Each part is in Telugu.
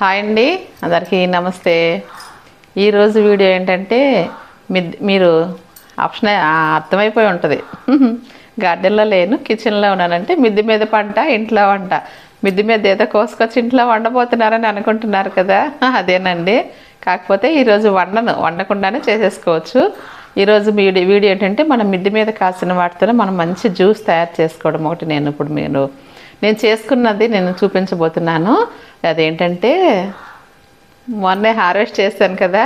హాయ్ అండి. అందరికీ నమస్తే. ఈరోజు వీడియో ఏంటంటే మిద్ మీరు ఆప్షన్ అర్థమైపోయి ఉంటుంది. గార్డెన్లో లేను కిచెన్లో ఉన్నానంటే మిద్దె మీద పంట ఇంట్లో వంట. మిద్దె మీద ఏదో కోసుకొచ్చి ఇంట్లో వండబోతున్నారని అనుకుంటున్నారు కదా. అదేనండి. కాకపోతే ఈరోజు వండను వండకుండానే చేసేసుకోవచ్చు. ఈరోజు వీడియో వీడియో ఏంటంటే మనం మిద్దె మీద కాసిన వాటితో మనం మంచి జ్యూస్ తయారు చేసుకోవడం ఒకటి నేను ఇప్పుడు మీరు నేను చేసుకున్నది నేను చూపించబోతున్నాను. అదేంటంటే మొన్నే హార్వెస్ట్ చేశాను కదా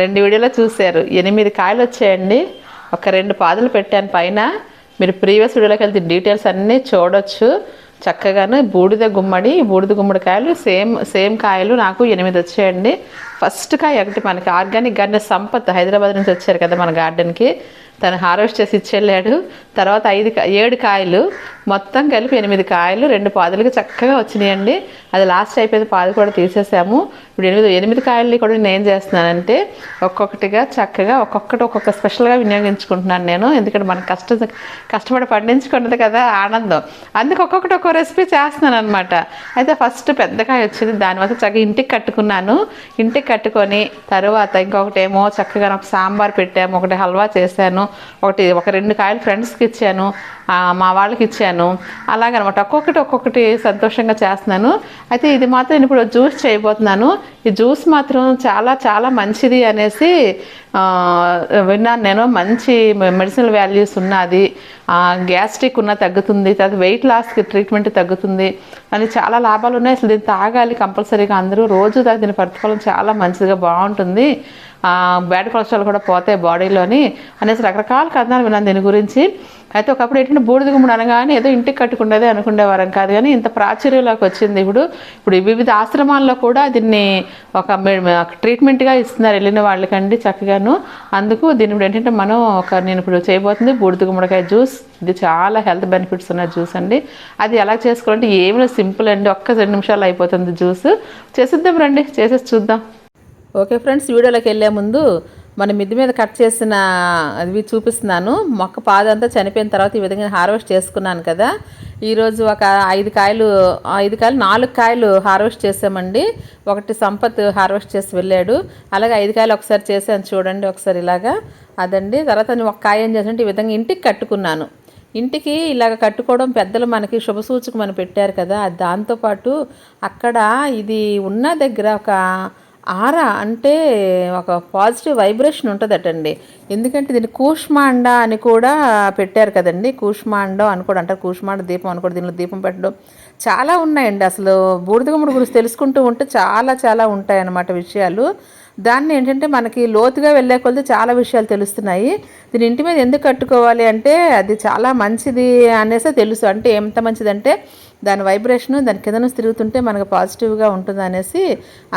రెండు వీడియోలో చూశారు. ఎనిమిది కాయలు వచ్చాయండి ఒక రెండు పాదులు పెట్టాను పైన. మీరు ప్రీవియస్ వీడియోలోకి వెళ్తే డీటెయిల్స్ అన్నీ చూడొచ్చు. చక్కగాను బూడిద గుమ్మడి బూడిద గుమ్మడి కాయలు సేమ్ సేమ్ కాయలు నాకు ఎనిమిది వచ్చాయండి. ఫస్ట్ కాయ ఒకటి మనకి ఆర్గానిక్ గార్డెన్ సంపత్ హైదరాబాద్ నుంచి వచ్చారు కదా మన గార్డెన్కి. తను హార్వెస్ట్ చేసి ఇచ్చెళ్ళాడు. తర్వాత ఐదు ఏడు కాయలు. మొత్తం కలిపి ఎనిమిది కాయలు రెండు పాదులకు చక్కగా వచ్చినాయండి. అది లాస్ట్ అయిపోయింది పాదు కూడా తీసేసాము. ఇప్పుడు ఎనిమిది ఎనిమిది కాయలని కూడా నేను ఏం చేస్తున్నానంటే ఒక్కొక్కటిగా చక్కగా ఒక్కొక్కటి ఒక్కొక్క స్పెషల్గా వినియోగించుకుంటున్నాను నేను. ఎందుకంటే మన కష్ట కష్టపడి పండించుకున్నది కదా ఆనందం. అందుకు ఒక్కొక్కటి ఒక్కో రెసిపీ చేస్తున్నాను అనమాట అయితే ఫస్ట్ పెద్ద కాయ వచ్చింది. దానివల్ల చక్కగా ఇంటికి కట్టుకున్నాను. ఇంటికి కట్టుకొని తర్వాత ఇంకొకటి ఏమో చక్కగా నాకు సాంబార్ పెట్టాము ఒకటి హల్వా చేశాను ఒకటి ఒక రెండు కాయలు ఫ్రెండ్స్కి ఇచ్చాను. మా వాళ్ళకి ఇచ్చాను. అలాగనమాట. ఒక్కొక్కటి ఒక్కొక్కటి సంతోషంగా చేస్తున్నాను. అయితే ఇది మాత్రం నేను ఇప్పుడు జ్యూస్ చేయబోతున్నాను. ఈ జ్యూస్ మాత్రం చాలా చాలా మంచిది అనేసి విన్నాను నేను. మంచి మెడిసినల్ వాల్యూస్ ఉన్నది. గ్యాస్ట్రిక్ ఉన్న తగ్గుతుంది. తర్వాత వెయిట్ లాస్కి ట్రీట్మెంట్ తగ్గుతుంది. అని చాలా లాభాలు ఉన్నాయి. అసలు దీన్ని తాగాలి కంపల్సరీగా అందరూ. రోజు తాగి దీని ప్రతిఫలం చాలా మంచిగా బాగుంటుంది. బ్యాడ్ కొలెస్ట్రాల్ కూడా పోతాయి బాడీలోని అనేసి రకరకాల కథనాలు విన్నాను దీని గురించి. అయితే ఒకప్పుడు ఏంటంటే బూడిద గుమ్మడి అనగానే ఏదో ఇంటికి కట్టుకున్నదే అనుకునేవారం కాదు కానీ ఇంత ప్రాచుర్యంలోకి వచ్చింది. ఇప్పుడు ఇప్పుడు వివిధ ఆశ్రమాల్లో కూడా దీన్ని ఒక ట్రీట్మెంట్గా ఇస్తున్నారు వెళ్ళిన వాళ్ళకండి చక్కగాను. అందుకు దీని ఇప్పుడు ఏంటంటే మనం ఒక నేను ఇప్పుడు చేయబోతుంది బూడిద గుమ్మడికాయ జ్యూస్. ఇది చాలా హెల్త్ బెనిఫిట్స్ ఉన్న జ్యూస్ అండి. అది ఎలా చేసుకోవాలంటే ఏమైనా సింపుల్ అండి. ఒక్క రెండు నిమిషాలు అయిపోతుంది జ్యూస్. చేసిద్దాం రండి. చేసేసి చూద్దాం. ఓకే ఫ్రెండ్స్ వీడియోలోకి వెళ్ళే ముందు మన మిద్ది మీద కట్ చేసిన అవి చూపిస్తున్నాను. మొక్క పాదంతా చనిపోయిన తర్వాత ఈ విధంగా హార్వెస్ట్ చేసుకున్నాను కదా. ఈరోజు ఒక ఐదు కాయలు ఐదు కాయలు నాలుగు కాయలు హార్వెస్ట్ చేసామండి. ఒకటి సంపత్ హార్వెస్ట్ చేసి వెళ్ళాడు. అలాగే ఐదు కాయలు ఒకసారి చేశాను చూడండి ఒకసారి ఇలాగా. అదండి. తర్వాత ఒక కాయ ఏం చేసానంటే ఈ విధంగా ఇంటికి కట్టుకున్నాను. ఇంటికి ఇలాగ కట్టుకోవడం పెద్దలు మనకి శుభసూచకం అని పెట్టారు కదా. దాంతోపాటు అక్కడ ఇది ఉన్న దగ్గర ఒక ఆరా అంటే ఒక పాజిటివ్ వైబ్రేషన్ ఉంటుందటండి. ఎందుకంటే దీన్ని కూష్మాండ అని కూడా పెట్టారు కదండి. కూష్మాండం అని కూడా అంటారు. కూష్మాండ దీపం అని కూడా దీనిలో దీపం పెట్టడం చాలా ఉన్నాయండి. అసలు బూడిదగుముడు గురించి తెలుసుకుంటూ ఉంటే చాలా చాలా ఉంటాయన్నమాట విషయాలు. దాన్ని ఏంటంటే మనకి లోతుగా వెళ్ళే కొద్దీ చాలా విషయాలు తెలుస్తున్నాయి. దీని ఇంటి మీద ఎందుకు కట్టుకోవాలి అంటే అది చాలా మంచిది అనేసి తెలుసు. అంటే ఎంత మంచిదంటే దాని వైబ్రేషన్ దాని కింద నుంచి తిరుగుతుంటే మనకు పాజిటివ్గా ఉంటుంది అనేసి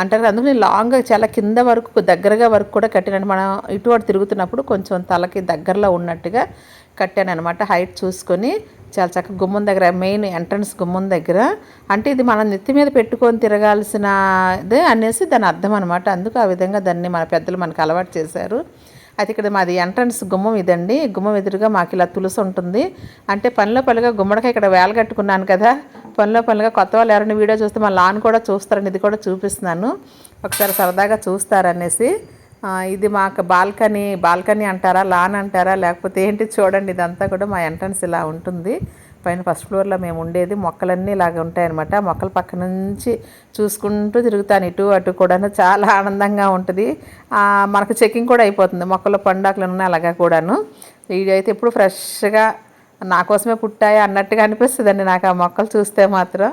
అంటారు. అందుకని లాంగ్గా చాలా కింద వరకు దగ్గరగా వరకు కూడా కట్టినట్టు మనం ఇటు అటు తిరుగుతున్నప్పుడు కొంచెం తలకి దగ్గరలో ఉన్నట్టుగా కట్టాను అనమాట హైట్ చూసుకొని చాలా చక్కగా గుమ్మం దగ్గర మెయిన్ ఎంట్రన్స్ గుమ్మం దగ్గర. అంటే ఇది మన నెత్తి మీద పెట్టుకొని తిరగాల్సినదే అనేసి దాని అర్థం అనమాట అందుకు ఆ విధంగా దాన్ని మన పెద్దలు మనకు అలవాటు చేశారు. అయితే ఇక్కడ మాది ఎంట్రన్స్ గుమ్మం ఇదండి. గుమ్మం ఎదురుగా మాకు ఇలా తులసి ఉంటుంది. అంటే పనిలో పనిగా గుమ్మడికాయ ఇక్కడ వేల కట్టుకున్నాను కదా. పనిలో పనిగా కొత్త వాళ్ళు ఎవరైనా వీడియో చూస్తే మా లాన్ కూడా చూస్తారని ఇది కూడా చూపిస్తున్నాను. ఒకసారి సరదాగా చూస్తారనేసి. ఇది మాకు బాల్కనీ బాల్కనీ అంటారా లాన్ అంటారా లేకపోతే ఏంటి చూడండి. ఇదంతా కూడా మా ఎంట్రన్స్ ఇలా ఉంటుంది. పైన ఫస్ట్ ఫ్లోర్లో మేము ఉండేది. మొక్కలన్నీ ఇలాగ ఉంటాయన్నమాట. మొక్కల పక్క నుంచి చూసుకుంటూ తిరుగుతాను. ఇటు అటు కూడా చాలా ఆనందంగా ఉంటుంది. మనకు చెకింగ్ కూడా అయిపోతుంది. మొక్కల పండాకులు ఉన్నాయి అలాగా కూడాను. ఇది అయితే ఎప్పుడు ఫ్రెష్గా నా కోసమే పుట్టాయి అన్నట్టుగా అనిపిస్తుందండి నాకు ఆ మొక్కలు చూస్తే మాత్రం.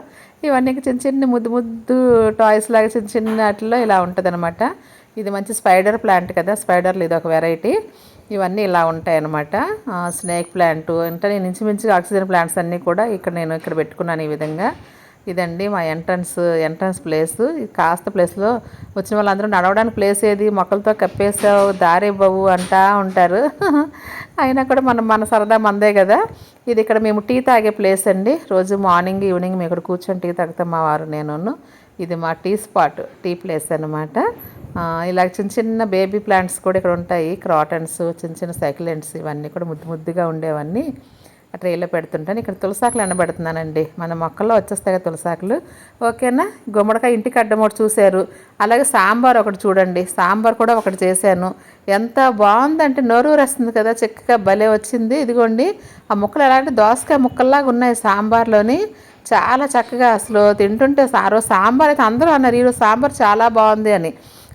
ఇవన్నీ చిన్న చిన్న ముద్దు ముద్దు టాయ్స్ లాగా చిన్న చిన్న వాటిలో ఇలా ఉంటుంది ఇది మంచి స్పైడర్ ప్లాంట్ కదా స్పైడర్లు ఇది ఒక వెరైటీ. ఇవన్నీ ఇలా ఉంటాయి అన్నమాట స్నేక్ ప్లాంట్ అంటే నేను ఇంచుమించుగా ఆక్సిజన్ ప్లాంట్స్ అన్నీ కూడా ఇక్కడ నేను ఇక్కడ పెట్టుకున్నాను ఈ విధంగా. ఇదండి మా ఎంట్రన్స్ ఎంట్రన్స్ ప్లేస్. కాస్త ప్లేస్లో వచ్చిన వాళ్ళందరూ నడవడానికి ప్లేస్ ఏది? మొక్కలతో కప్పేసావు దారి ఇవ్వవు అంటా ఉంటారు. అయినా కూడా మనం మన సరదా మందే కదా. ఇది ఇక్కడ మేము టీ తాగే ప్లేస్ అండి. రోజు మార్నింగ్ ఈవినింగ్ మేము ఇక్కడ కూర్చొని టీ తాగుతాం మా వారు నేను ఇది మా టీ స్పాట్ టీ ప్లేస్ అనమాట ఇలా చిన్న చిన్న బేబీ ప్లాంట్స్ కూడా ఇక్కడ ఉంటాయి. క్రాటన్స్ చిన్న చిన్న సైకిలెంట్స్ ఇవన్నీ కూడా ముద్దు ముద్దుగా ఉండేవన్నీ ఆ ట్రేలో పెడుతుంటాను. ఇక్కడ తులసాకులు ఎండబెడుతున్నానండి. మన మొక్కల్లో వచ్చేస్తాయి కదా తులసాకులు. ఓకేనా? గుమ్మడికాయ ఇంటికి అడ్డం ఒకటి చూశారు. అలాగే సాంబార్ ఒకటి చూడండి. సాంబార్ కూడా ఒకటి చేశాను. ఎంత బాగుందంటే నోరు వస్తుంది కదా చక్కగా భలే వచ్చింది. ఇదిగోండి ఆ ముక్కలు ఎలాంటి దోసకాయ ముక్కల్లాగా ఉన్నాయి సాంబార్లోని. చాలా చక్కగా అసలు తింటుంటే ఆ రోజు సాంబార్ అయితే అందరూ అన్నారు ఈరోజు సాంబార్ చాలా బాగుంది అని.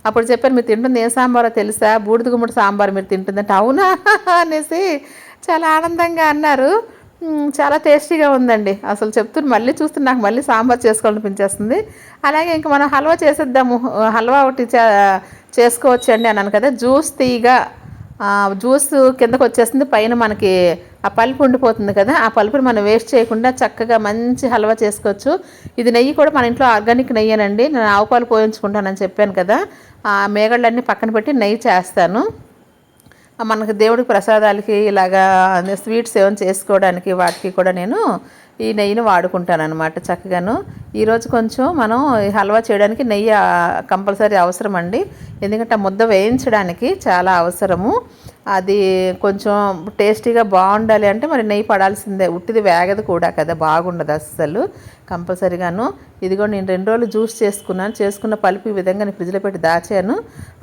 అప్పుడు చెప్పాను మీరు తింటుంది ఏ సాంబారో తెలుసా? బూడిద గుమ్మడి సాంబార్ మీరు తింటుందంటే. అవునా? అనేసి చాలా ఆనందంగా అన్నారు. చాలా టేస్టీగా ఉందండి. అసలు చెప్తున్న మళ్ళీ చూస్తే నాకు మళ్ళీ సాంబార్ చేసుకోవాలనిపించేస్తుంది. అలాగే ఇంక మనం హల్వా చేసేద్దాము. హల్వా ఒకటి చేసుకోవచ్చు అండి అన్నాను కదా. జ్యూస్ తీగా జ్యూస్ కిందకు వచ్చేస్తుంది పైన మనకి ఆ పలుపు ఉండిపోతుంది కదా ఆ పలుపుని మనం వేస్ట్ చేయకుండా చక్కగా మంచి హల్వా చేసుకోవచ్చు. ఇది నెయ్యి కూడా మన ఇంట్లో ఆర్గానిక్ నెయ్యేనండి. నేను ఆవు పాలు పోయించుకుంటానని చెప్పాను కదా ఆ మేగళ్ళన్నీ పక్కన పెట్టి నెయ్యి చేస్తాను. మనకు దేవుడికి ప్రసాదాలకి ఇలాగా స్వీట్స్ ఏమైనా చేసుకోవడానికి వాటికి కూడా నేను ఈ నెయ్యిని వాడుకుంటాను అనమాట చక్కగాను ఈరోజు కొంచెం మనం హల్వా చేయడానికి నెయ్యి కంపల్సరీ అవసరం అండి ఎందుకంటే ఆ ముద్ద వేయించడానికి చాలా అవసరము. అది కొంచెం టేస్టీగా బాగుండాలి అంటే మరి నెయ్యి పడాల్సిందే. ఉట్టిది వేగదు కూడా కదా బాగుండదు అస్సలు కంపల్సరీగాను. ఇదిగో నేను రెండు రోజులు జ్యూస్ చేసుకున్నాను చేసుకున్న పలుపు ఈ విధంగా నేను ఫ్రిడ్జ్లో పెట్టి దాచాను.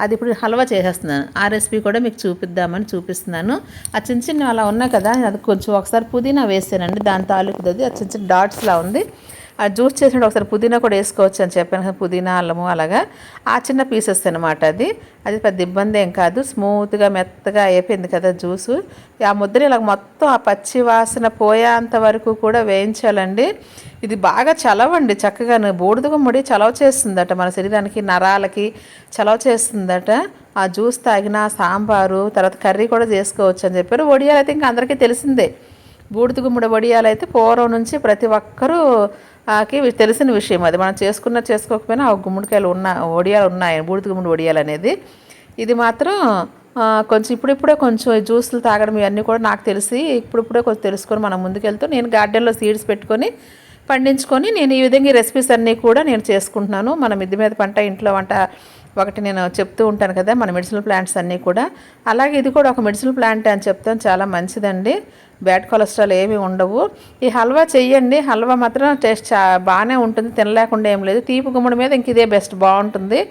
అది ఇప్పుడు హల్వా చేసేస్తున్నాను. ఆ రెసిపీ కూడా మీకు చూపిద్దామని చూపిస్తున్నాను. ఆ చిన్న చిన్న అలా ఉన్నాయి కదా అది కొంచెం ఒకసారి పుదీనా వేసానండి దాని తాలూకుది అది. ఆ చిన్న చిన్న డాట్స్లా ఉంది. ఆ జ్యూస్ చేసినప్పుడు ఒకసారి పుదీనా కూడా వేసుకోవచ్చు అని చెప్పాను కదా పుదీనా అల్లము అలాగా. ఆ చిన్న పీసెస్ అనమాట అది. అది పెద్ద ఇబ్బంది ఏం కాదు. స్మూత్గా మెత్తగా అయిపోయింది కదా జ్యూసు. ఆ ముద్దని ఇలా మొత్తం ఆ పచ్చి వాసన పోయేంత వరకు కూడా వేయించాలండి. ఇది బాగా చలవండి చక్కగా బూడిద గుమ్మడి చలవ చేస్తుందట మన శరీరానికి నరాలకి చలవ చేస్తుందట. ఆ జ్యూస్ తాగిన సాంబారు తర్వాత కర్రీ కూడా చేసుకోవచ్చు అని చెప్పారు. వడియాలు అయితే ఇంకా అందరికీ తెలిసిందే. బూడిద గుమ్మడి వడియాలు అయితే పూర్వం నుంచి ప్రతి ఒక్కరూ ఆకి తెలిసిన విషయం అది. మనం చేసుకున్న చేసుకోకపోయినా ఆ గుమ్మడికాయలు ఉన్న ఒడియాలు ఉన్నాయి బూడిద గుమ్మడి ఒడియాలు అనేది. ఇది మాత్రం కొంచెం ఇప్పుడిప్పుడే కొంచెం జ్యూసులు తాగడం ఇవన్నీ కూడా నాకు తెలిసి ఇప్పుడిప్పుడే కొంచెం తెలుసుకొని మనం ముందుకెళ్తూ నేను గార్డెన్లో సీడ్స్ పెట్టుకొని పండించుకొని నేను ఈ విధంగా ఈ రెసిపీస్ అన్నీ కూడా నేను చేసుకుంటున్నాను. మన మిద్ది మీద పంట ఇంట్లో వంట ఒకటి నేను చెప్తూ ఉంటాను కదా మన మెడిసినల్ ప్లాంట్స్ అన్నీ కూడా. అలాగే ఇది కూడా ఒక మెడిసినల్ ప్లాంట్ అని చెప్తాను. చాలా మంచిదండి. బ్యాడ్ కొలెస్ట్రాల్ ఏమీ ఉండవు. ఈ హల్వా చెయ్యండి. హల్వా మాత్రం టేస్ట్ చా బాగానే ఉంటుంది. తినలేకుండా ఏం లేదు. తీపి గుమ్మడి మీద ఇంక ఇదే బెస్ట్. బాగుంటుంది.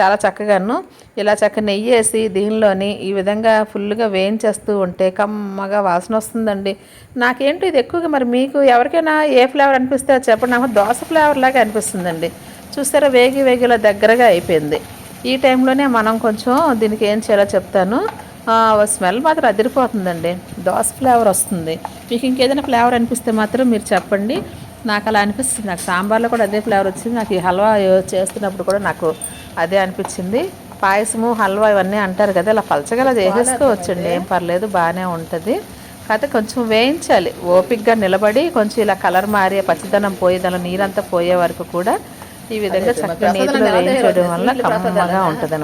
చాలా చక్కగాను. ఇలా చక్క నెయ్యి వేసి దీనిలోని ఈ విధంగా ఫుల్గా వేయించేస్తూ ఉంటే కమ్మగా వాసన వస్తుందండి. నాకేంటో ఇది ఎక్కువగా మరి మీకు ఎవరికైనా ఏ ఫ్లేవర్ అనిపిస్తే చెప్పండి. నాకు దోశ ఫ్లేవర్ లాగా అనిపిస్తుందండి. చూస్తారా వేగి వేగిలా దగ్గరగా అయిపోయింది. ఈ టైంలోనే మనం కొంచెం దీనికి ఏం చేయాలో చెప్తాను. ఆ, స్మెల్ మాత్రం అదిరిపోతుందండి. దోశ ఫ్లేవర్ వస్తుంది. మీకు ఇంకేదైనా ఫ్లేవర్ అనిపిస్తే మాత్రం మీరు చెప్పండి. నాకు అలా అనిపిస్తుంది. నాకు సాంబార్లో కూడా అదే ఫ్లేవర్ వచ్చింది. నాకు ఈ హల్వా చేస్తున్నప్పుడు కూడా నాకు అదే అనిపించింది. పాయసము హల్వా ఇవన్నీ అంటారు కదా ఇలా పలచగల చేసేసుకోవచ్చండి ఏం పర్లేదు బాగానే ఉంటుంది. కాకపోతే కొంచెం వేయించాలి. ఓపిక్గా నిలబడి కొంచెం ఇలా కలర్ మారి పచ్చిదనం పోయి దానిలో నీరంతా పోయే వరకు కూడా ఈ విధంగా చక్కగా నీటిలో వేయించడం వల్ల కమ్మగా ఉంటుంది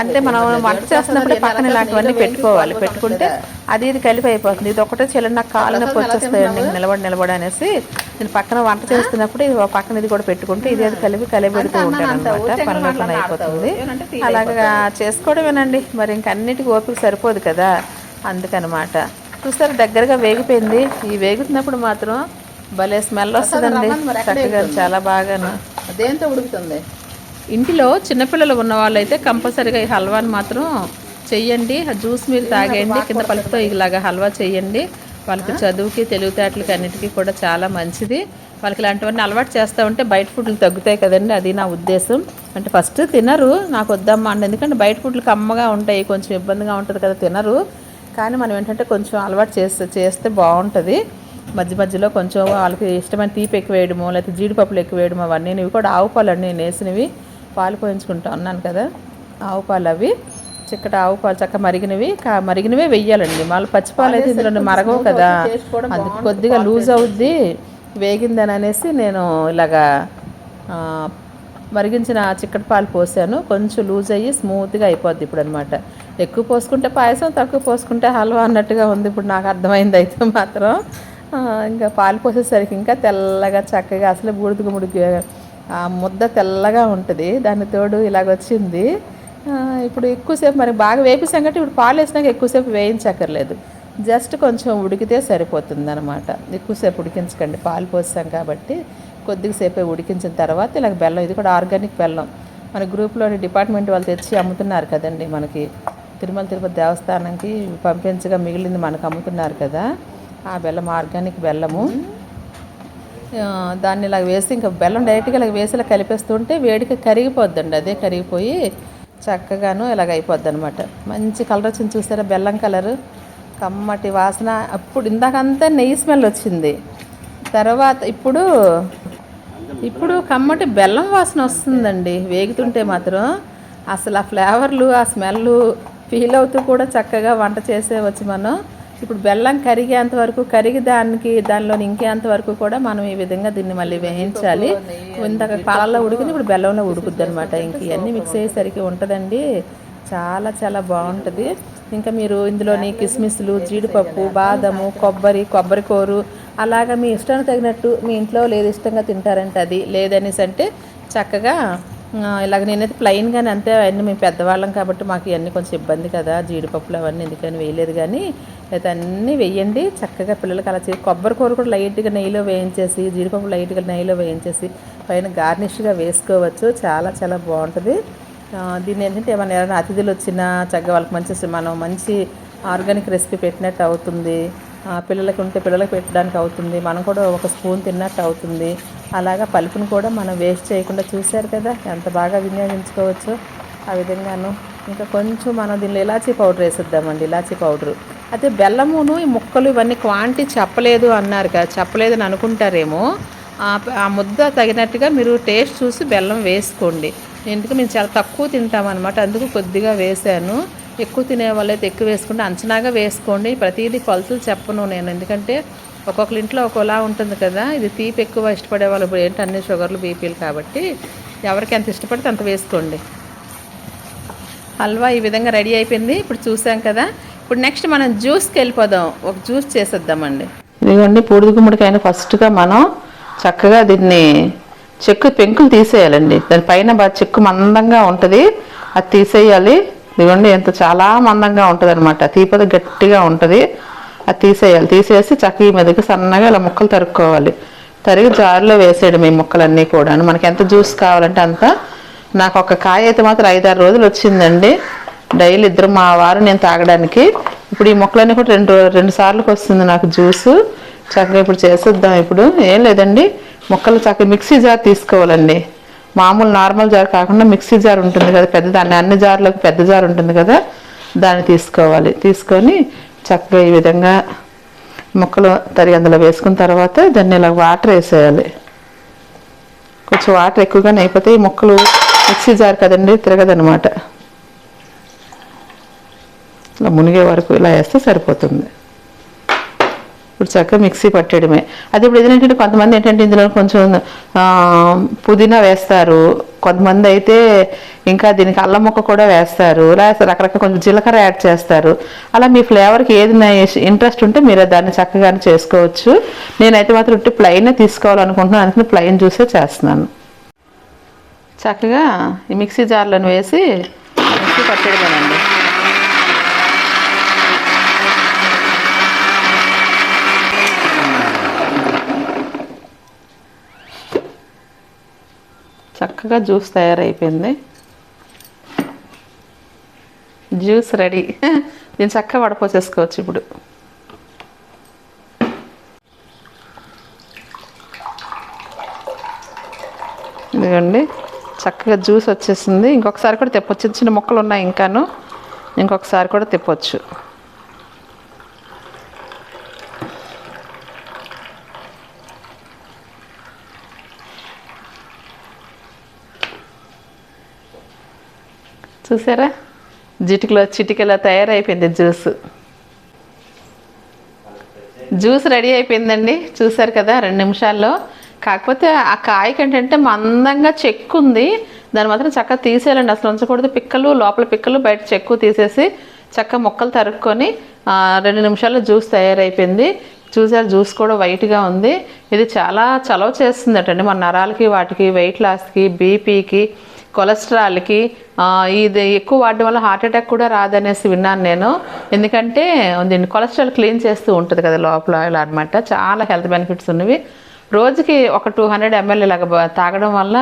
అంటే మనం వంట చేస్తున్నప్పుడు పక్కన ఇలాంటివన్నీ పెట్టుకోవాలి. పెట్టుకుంటే అది ఇది కలిపి అయిపోతుంది. ఇది ఒకటే చెల్లి నాకు కాలు నొప్పి వచ్చేస్తాయండి. నిలబడి నిలబడి అనేసి నేను పక్కన వంట చేస్తున్నప్పుడు ఇది పక్కన ఇది కూడా పెట్టుకుంటే ఇది అది కలిపి కలిపి పెడుతూ ఉంటాను అనమాట పనిలో పని అయిపోతుంది. అలాగా చేసుకోవడమేనండి. మరి ఇంక అన్నిటికీ ఓపిక సరిపోదు కదా. అందుకనమాట. చూస్తారు దగ్గరగా వేగిపోయింది. ఈ వేగుతున్నప్పుడు మాత్రం భలే స్మెల్ వస్తుందండి. చక్కగా చాలా బాగాను. దేంతో ఉడుకుతుంది? ఇంటిలో చిన్నపిల్లలు ఉన్న వాళ్ళైతే కంపల్సరీగా ఈ హల్వాని మాత్రం చెయ్యండి. జ్యూస్ మీరు తాగేయండి. కింద పలుపుతో ఇలాగా హల్వా చెయ్యండి. వాళ్ళకి చదువుకి తెలివితేటలకి అన్నిటికీ కూడా చాలా మంచిది. వాళ్ళకి ఇలాంటివన్నీ అలవాటు చేస్తూ ఉంటే బయట ఫుడ్లు తగ్గుతాయి కదండి. అది నా ఉద్దేశం. అంటే ఫస్ట్ తినరు నాకు వద్దమ్మా అండి ఎందుకంటే బయట ఫుడ్లు కమ్మగా ఉంటాయి కొంచెం ఇబ్బందిగా ఉంటుంది కదా తినరు. కానీ మనం ఏంటంటే కొంచెం అలవాటు చేస్తే చేస్తే బాగుంటుంది. మధ్య మధ్యలో కొంచెం వాళ్ళకి ఇష్టమైన తీపి ఎక్కువ వేయడము లేకపోతే జీడిపప్పులు ఎక్కువ వేయడము అవన్నీ ఇవి కూడా ఆవు పాలు నేను వేసినవి పాలు పోయించుకుంటా అన్నాను కదా ఆవు పాలు అవి. చిక్కట ఆవు పాలు చక్క మరిగినవి కా- మరిగినవే వెయ్యాలండి. మళ్ళీ పచ్చిపాలు అయితే ఇందులో మరగవు కదా. అందుకు కొద్దిగా లూజ్ అవుద్ది వేగిందని అనేసి నేను ఇలాగా మరిగించిన చిక్కటి పాలు పోసాను. కొంచెం లూజ్ అయ్యి స్మూత్గా అయిపోద్ది ఇప్పుడు అనమాట ఎక్కువ పోసుకుంటే పాయసం తక్కువ పోసుకుంటే హల్వా అన్నట్టుగా ఉంది. ఇప్పుడు నాకు అర్థమైంది అయితే మాత్రం. ఇంకా పాలు పోసేసరికి ఇంకా తెల్లగా చక్కగా అసలు బూడిద గుమ్మడికి ఆ ముద్ద తెల్లగా ఉంటుంది దాని తోడు ఇలాగ వచ్చింది. ఇప్పుడు ఎక్కువసేపు మరి బాగా వేపేసాం కాబట్టి ఇప్పుడు పాలు వేసినాక ఎక్కువసేపు వేయించక్కర్లేదు. జస్ట్ కొంచెం ఉడికితే సరిపోతుంది అనమాట ఎక్కువసేపు ఉడికించకండి పాలు పోసాం కాబట్టి కొద్దిసేపే ఉడికించిన తర్వాత ఇలా బెల్లం ఇది కూడా ఆర్గానిక్ బెల్లం. మన గ్రూప్లోని డిపార్ట్మెంట్ వాళ్ళు తెచ్చి అమ్ముతున్నారు కదండి మనకి. తిరుమల తిరుపతి దేవస్థానంకి పంపించగా మిగిలింది మనకు అమ్ముతున్నారు కదా. ఆ బెల్లం ఆర్గానిక్ బెల్లము. దాన్ని ఇలా వేసి ఇంకా బెల్లం డైరెక్ట్గా ఇలా వేసి ఇలా కలిపేస్తుంటే వేడికి కరిగిపోద్దండి. అదే కరిగిపోయి చక్కగాను ఇలాగ అయిపోద్ది అనమాట మంచి కలర్ వచ్చింది చూసారా? బెల్లం కలరు కమ్మటి వాసన. అప్పుడు ఇందాకంతా నెయ్యి స్మెల్ వచ్చింది. తర్వాత ఇప్పుడు ఇప్పుడు కమ్మటి బెల్లం వాసన వస్తుందండి. వేగుతుంటే మాత్రం అసలు ఆ ఫ్లేవర్లు ఆ స్మెల్ ఫీల్ అవుతూ కూడా చక్కగా వంట చేసేవచ్చు మనం ఇప్పుడు బెల్లం కరిగేంత వరకు కరిగి దానికి దానిలో ఇంకేంత వరకు కూడా మనం ఈ విధంగా దీన్ని మళ్ళీ వేయించాలి. ఇందాక పాలల్లో ఉడికింది ఇప్పుడు బెల్లంలో ఉడుకుద్ది అనమాట ఇంక ఇవన్నీ మిక్స్ అయ్యేసరికి ఉంటుందండి. చాలా చాలా బాగుంటుంది. ఇంకా మీరు ఇందులోని కిస్మిస్లు జీడిపప్పు బాదము కొబ్బరి కొబ్బరి కూరు అలాగా మీ ఇష్టానికి తగినట్టు మీ ఇంట్లో లేదు ఇష్టంగా తింటారంటే అది లేదనేసి అంటే చక్కగా ఇలాగ నేనైతే ప్లెయిన్గానే అంతే అవన్నీ మేము పెద్దవాళ్ళం కాబట్టి మాకు ఇవన్నీ కొంచెం ఇబ్బంది కదా జీడిపప్పులు అవన్నీ ఎందుకని వేయలేదు కానీ అయితే అన్నీ వేయండి చక్కగా పిల్లలకి అలా చేసి కొబ్బరి కూర కూడా లైట్గా నెయ్యిలో వేయించేసి జీడిపప్పు లైట్గా నెయ్యిలో వేయించేసి పైన గార్నిష్గా వేసుకోవచ్చు. చాలా చాలా బాగుంటుంది. దీన్ని ఏంటంటే ఏమైనా ఎవరైనా అతిథులు వచ్చినా చక్కగా వాళ్ళకి మంచి మనం మంచి ఆర్గానిక్ రెసిపీ పెట్టినట్టు అవుతుంది. పిల్లలకి ఉంటే పిల్లలకి పెట్టడానికి అవుతుంది. మనం కూడా ఒక స్పూన్ తిన్నట్టు అవుతుంది. అలాగా పలుపుని కూడా మనం వేస్ట్ చేయకుండా చూశారు కదా ఎంత బాగా వినియోగించుకోవచ్చు. ఆ విధంగాను ఇంకా కొంచెం మనం దీనిలో ఇలాచీ పౌడర్ వేసిద్దామండి ఇలాచీ పౌడరు. అయితే బెల్లమును ఈ ముక్కలు ఇవన్నీ క్వాంటిటీ చెప్పలేదు అన్నారు కదా చెప్పలేదని అనుకుంటారేమో. ఆ ముద్ద తగినట్టుగా మీరు టేస్ట్ చూసి బెల్లం వేసుకోండి. ఎందుకు మేము చాలా తక్కువ తింటామన్నమాట అందుకు కొద్దిగా వేసాను ఎక్కువ తినే వాళ్ళైతే ఎక్కువ వేసుకుంటే అంచనాగా వేసుకోండి ప్రతిదీ కొలతలు చెప్పను నేను. ఎందుకంటే ఒక్కొక్కరి ఇంట్లో ఒకలా ఉంటుంది కదా. ఇది తీపి ఎక్కువ ఇష్టపడే వాళ్ళు ఇప్పుడు ఏంటి? అన్ని షుగర్లు బీపీలు కాబట్టి ఎవరికి ఎంత ఇష్టపడితే అంత వేసుకోండి. హల్వా ఈ విధంగా రెడీ అయిపోయింది. ఇప్పుడు చూసాం కదా. ఇప్పుడు నెక్స్ట్ మనం జ్యూస్కి వెళ్ళిపోదాం. ఒక జ్యూస్ చేసేద్దామండి. ఇదిగోండి పూడిది గుమ్మడికాయని ఫస్ట్గా మనం చక్కగా దీన్ని చెక్కు పెంకులు తీసేయాలండి. దాని పైన బాగా చెక్కు మందంగా ఉంటుంది. అది తీసేయాలి. ఇదిగోండి ఎంత చాలా మందంగా ఉంటుంది అనమాట తీపది గట్టిగా ఉంటుంది. అది తీసేయాలి. తీసేసి చక్క ఈ మీదకి సన్నగా ఇలా ముక్కలు తరుక్కోవాలి. తరిగి జారులో వేసేయడం ఈ ముక్కలన్నీ కూడా మనకి ఎంత జ్యూస్ కావాలంటే అంత. నాకు ఒక కాయ అయితే మాత్రం ఐదారు రోజులు వచ్చిందండి. డైలీ ఇద్దరు మా వారు నేను తాగడానికి. ఇప్పుడు ఈ మొక్కలన్నీ కూడా రెండు రెండు సార్లకు వస్తుంది నాకు జ్యూస్. చక్కగా ఇప్పుడు చేసేద్దాం ఇప్పుడు. ఏం లేదండి. మొక్కలు చక్కగా మిక్సీ జార్ తీసుకోవాలండి. మామూలు నార్మల్ జార్ కాకుండా మిక్సీ జార్ ఉంటుంది కదా పెద్ద దాన్ని అన్ని జార్లకు పెద్ద జార్ ఉంటుంది కదా దాన్ని తీసుకోవాలి. తీసుకొని చక్కగా ఈ విధంగా మొక్కలు తరి అందులో వేసుకున్న తర్వాత దాన్ని ఇలా వాటర్ వేసేయాలి. కొంచెం వాటర్ ఎక్కువగానే అయిపోతే ఈ మొక్కలు మిక్సీ జార్ కదండి తిరగదనమాట ఇలా మునిగే వరకు ఇలా వేస్తే సరిపోతుంది. ఇప్పుడు చక్కగా మిక్సీ పట్టేయడమే. అది ఇప్పుడు ఏంటంటే కొంతమంది ఏంటంటే ఇందులో కొంచెం పుదీనా వేస్తారు. కొంతమంది అయితే ఇంకా దీనికి అల్లం ముక్క కూడా వేస్తారు. లేకపోతే రకరకాల కొంచెం జీలకర్ర యాడ్ చేస్తారు. అలా మీ ఫ్లేవర్కి ఏది ఇంట్రెస్ట్ ఉంటే మీరు దాన్ని చక్కగానే చేసుకోవచ్చు. నేనైతే మాత్రం ఉట్టి ప్లెయిన్ తీసుకోవాలనుకుంటున్నాను. అందుకని ప్లెయిన్ జ్యూసే చేస్తున్నాను. చక్కగా ఈ మిక్సీ జార్లను వేసి మిక్సీ పట్టేయడమేనండి. చక్కగా జ్యూస్ తయారైపోయింది. Juice ready. దీన్ని చక్కగా వడపోసేసుకోవచ్చు ఇప్పుడు. ఇదిగోండి చక్కగా జ్యూస్ వచ్చేసింది. ఇంకొకసారి కూడా తెప్పొచ్చు. చిన్న చిన్న ముక్కలు ఉన్నాయి ఇంకాను. ఇంకొకసారి కూడా తెప్పొచ్చు. చూసారా? జిటికలో చిటికలో తయారైపోయింది జ్యూస్. జ్యూస్ రెడీ అయిపోయిందండి. చూసారు కదా రెండు నిమిషాల్లో. కాకపోతే ఆ కాయకి ఏంటంటే మందంగా చెక్కు ఉంది దాన్ని మాత్రం చక్కగా తీసేయాలండి. అసలు ఉంచకూడదు. పిక్కలు లోపల పిక్కలు బయట చెక్కు తీసేసి చక్క ముక్కలు తరుక్కొని రెండు నిమిషాల్లో జ్యూస్ తయారైపోయింది. చూసారు జ్యూస్ కూడా వైట్గా ఉంది. ఇది చాలా చలవ చేస్తుందటండి. మన నరాలకి వాటికి వెయిట్ లాస్కి బీపీకి. కొలెస్ట్రాల్కి ఇది ఎక్కువ వాడడం వల్ల హార్ట్ అటాక్ కూడా రాదనేసి విన్నాను నేను. ఎందుకంటే దీన్ని కొలెస్ట్రాల్ క్లీన్ చేస్తూ ఉంటుంది కదా లోపల ఇలా అనమాట చాలా హెల్త్ బెనిఫిట్స్ ఉన్నవి. రోజుకి ఒక టూ హండ్రెడ్ ఎంఎల్ ఇలాగ తాగడం వల్ల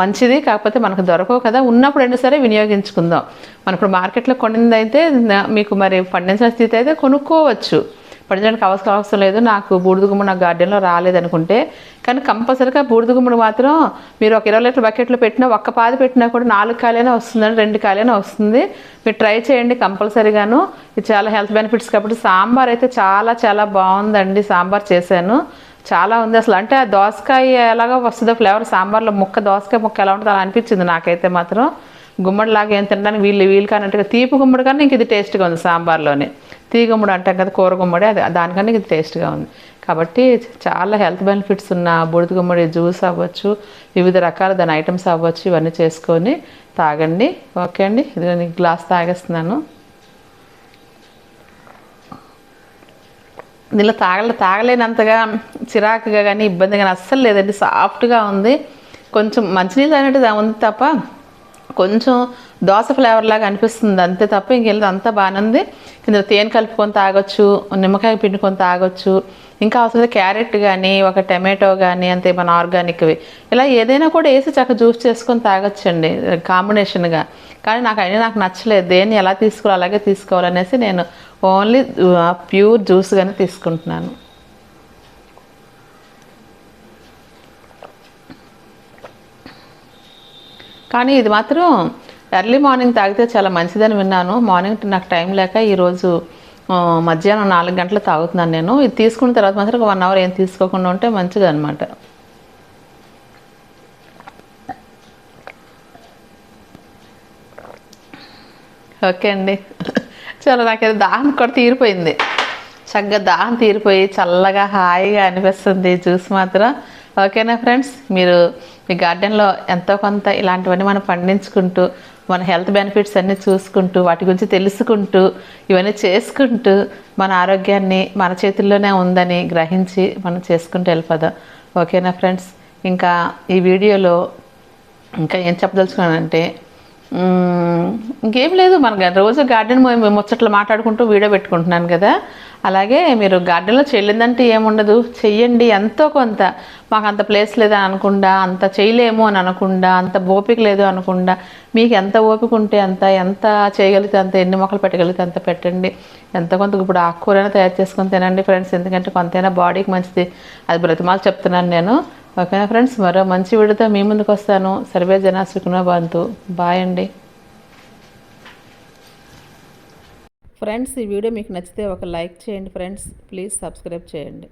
మంచిది కాకపోతే మనకు దొరకవు కదా. ఉన్నప్పుడు అయినా సరే వినియోగించుకుందాం. మనకు మార్కెట్లో కొనింది అయితే మీకు మరి పండించిన స్థితి అయితే కొనుక్కోవచ్చు. పడించడానికి అవసరం అవసరం లేదు. నాకు బూడిద గుమ్మడి నా గార్డెన్లో రాలేదనుకుంటే కానీ కంపల్సరీగా బూడిద గుమ్మడి మాత్రం మీరు ఒక ఇరవై లీటర్ బకెట్లో పెట్టినా ఒక్క పాది పెట్టినా కూడా నాలుగు కాయలైనా వస్తుందండి రెండు కాయలైనా వస్తుంది. మీరు ట్రై చేయండి కంపల్సరీగాను. ఇది చాలా హెల్త్ బెనిఫిట్స్ కాబట్టి సాంబార్ అయితే చాలా చాలా బాగుందండి. సాంబార్ చేశాను. చాలా ఉంది అసలు. అంటే ఆ దోసకాయ ఎలాగో వస్తుందో ఫ్లేవర్ సాంబార్లో ముక్క దోసకాయ ముక్క ఎలా ఉంటుందో అలా అనిపించింది నాకైతే మాత్రం. గుమ్మడిలాగా ఏం తినడానికి వీళ్ళు వీలు కానట్టుగా తీపి గుమ్మడి కన్నా ఇంక ఇది టేస్ట్గా ఉంది సాంబార్లోనే. తీ గుమ్మడి అంటాం కదా కూర గుమ్మడి అది దానికన్నా ఇది టేస్ట్గా ఉంది. కాబట్టి చాలా హెల్త్ బెనిఫిట్స్ ఉన్న బూడిద గుమ్మడి జ్యూస్ అవ్వచ్చు వివిధ రకాల దాని ఐటమ్స్ అవ్వచ్చు ఇవన్నీ చేసుకొని తాగండి. ఓకే అండి ఇది నేను గ్లాస్ తాగేస్తున్నాను. దీనిలో తాగలే తాగలేనంతగా చిరాకుగా కానీ ఇబ్బందిగా కానీ అస్సలు లేదండి సాఫ్ట్గా ఉంది. కొంచెం మంచినీళ్ళు అనేటిది ఉంది తప్ప కొంచెం దోశ ఫ్లేవర్ లాగా అనిపిస్తుంది. అంతే తప్ప ఇంకెళ్ళి అంతా బాగానే ఉంది. ఇందులో తేనె కలుపుకొని తాగొచ్చు నిమ్మకాయ పిండుకొని తాగొచ్చు. ఇంకా అవసరం క్యారెట్ కానీ ఒక టమాటో కానీ అంతే మన ఆర్గానిక్వి. ఇలా ఏదైనా కూడా వేసి చక్కగా జ్యూస్ చేసుకొని తాగొచ్చండి. కాంబినేషన్గా కానీ నాకు అయినా నాకు నచ్చలేదు. దేన్ని ఎలా తీసుకోవాలి అలాగే తీసుకోవాలనేసి నేను ఓన్లీ ప్యూర్ జ్యూస్గానే తీసుకుంటున్నాను. కానీ ఇది మాత్రం ఎర్లీ మార్నింగ్ తాగితే చాలా మంచిదని విన్నాను. మార్నింగ్ నాకు టైం లేక ఈరోజు మధ్యాహ్నం నాలుగు గంటలు తాగుతున్నాను నేను. ఇది తీసుకున్న తర్వాత మాత్రం ఒక వన్ అవర్ ఏం తీసుకోకుండా ఉంటే మంచిది అనమాట ఓకే అండి. చాలా నాకేదో దాహం కూడా తీరిపోయింది. చక్కగా దాహం తీరిపోయి చల్లగా హాయిగా అనిపిస్తుంది. జ్యూస్ మాత్రం ఓకేనా ఫ్రెండ్స్? మీరు మీ గార్డెన్లో ఎంతో కొంత ఇలాంటివన్నీ మనం పండించుకుంటూ మన హెల్త్ బెనిఫిట్స్ అన్నీ చూసుకుంటూ వాటి గురించి తెలుసుకుంటూ ఇవన్నీ చేసుకుంటూ మన ఆరోగ్యాన్ని మన చేతుల్లోనే ఉందని గ్రహించి మనం చేసుకుంటూ వెళ్ళిపోదాం. ఓకేనా ఫ్రెండ్స్? ఇంకా ఈ వీడియోలో ఇంకా ఏం చెప్పదలుచుకున్నానంటే ఇంకేం లేదు. మన రోజు గార్డెన్ ముచ్చట్లు మాట్లాడుకుంటూ వీడియో పెట్టుకుంటున్నాను కదా. అలాగే మీరు గార్డెన్లో చెల్లిందంటే ఏముండదు. చెయ్యండి ఎంతో కొంత. మాకు అంత ప్లేస్ లేదని అనకుండా అంత చేయలేము అని అనకుండా అంత ఓపిక లేదు అనకుండా మీకు ఎంత ఓపిక ఉంటే అంత ఎంత చేయగలిగితే అంత ఎన్ని మొక్కలు పెట్టగలిగితే అంత పెట్టండి. ఎంత కొంత ఇప్పుడు ఆకుకూరైనా తయారు చేసుకొని తినండి ఫ్రెండ్స్. ఎందుకంటే కొంతైనా బాడీకి మంచిది. అది బ్రతిమాలు చెప్తున్నాను నేను. ఓకేనా ఫ్రెండ్స్? మరో మంచి వీడియోతో మీ ముందుకు వస్తాను. సర్వే జనా సుఖనో బాయ్ అండి. ఫ్రెండ్స్ ఈ వీడియో మీకు నచ్చితే ఒక లైక్ చేయండి ఫ్రెండ్స్. ప్లీజ్ సబ్స్క్రైబ్ చేయండి.